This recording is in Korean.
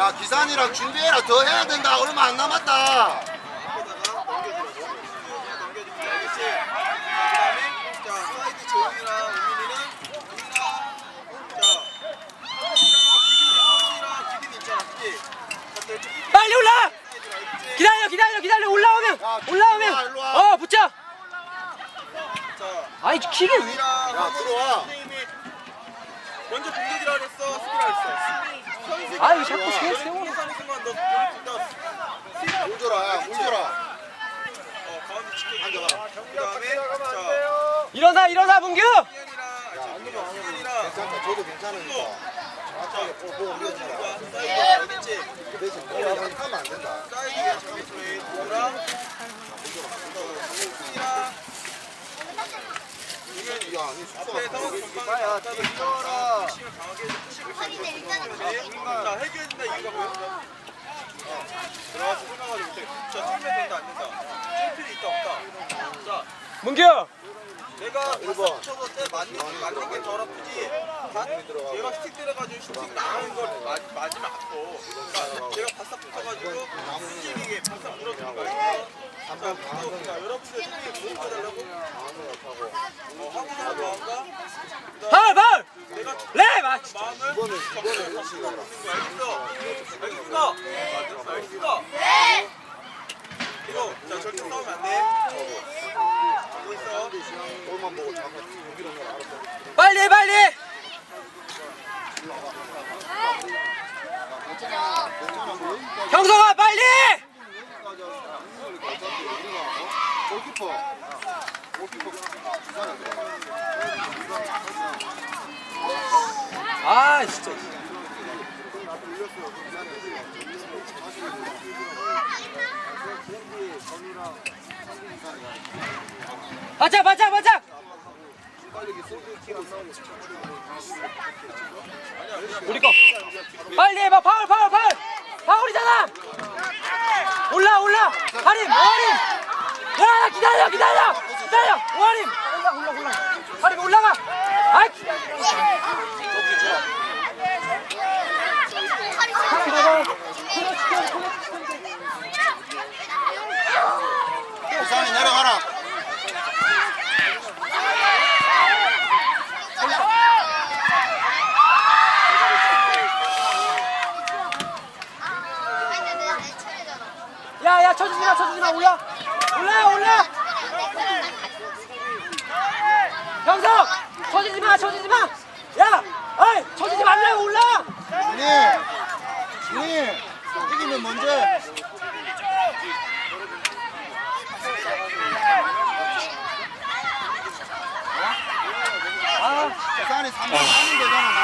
야 기산이랑 준비해라. 더 해야 된다. 얼마 안 남았다. 빨리 올라! 기다려 기다려 기다려. 올라오면 야, 올라오면. 일로 와. 어 붙여. 자 아이 왜 우민이랑 야, 들어와. 먼저 공격이라 그랬어. 수비라 그랬어 아유, 자꾸 세- 세워. 공격하는 순간 너 너를 둘다 물 줘라 야물 줘라 어 가운데 지켜 앉아봐. 일어나 일어나 문규 괜찮다 저도 괜찮으니까 정확하게 볼 보고 알겠지? 그 대신 뭐라고 하면 안 된다 문규 내가 바싹 쳐서 때 맞는, 맞는 게 덜 아프지. 다- 얘가 스틱 때려가지고 슈팅 나가는 걸 맞, 맞으면 아파 그러니까 내가 바싹 붙어가지고 스틱이 바싹 물어주는 거야 자, 또, 자 여러분들 스틱 뭐 해달라고? 어, 하고 나서 뭐한가? 파울 파울 내가 랩 아, 진짜. 마음을 정신을 갖고 먹는 거야 알겠어? 알았어 빨리 빨리 경성아 빨리? 골키퍼 골키퍼 기산이 아 진짜. 바짝 바짝 바짝! 우리 거. 빨리 해봐 파울 파울 파울! 파울이잖아! 올라 올라! 하림 오하림! 야 기다려 기다려! 기다려! 오하림 올라 올라 올라! 하림 올라가 아 기다려 기산이 내려가라 야야 쳐주지 마 쳐주지 마 올라 올라 올라 경석 쳐주지 마 쳐주지 마 야 어이 쳐주지 말라고 올라 준이 준이 이기면 먼저 아 기산이 3번 하면 되잖아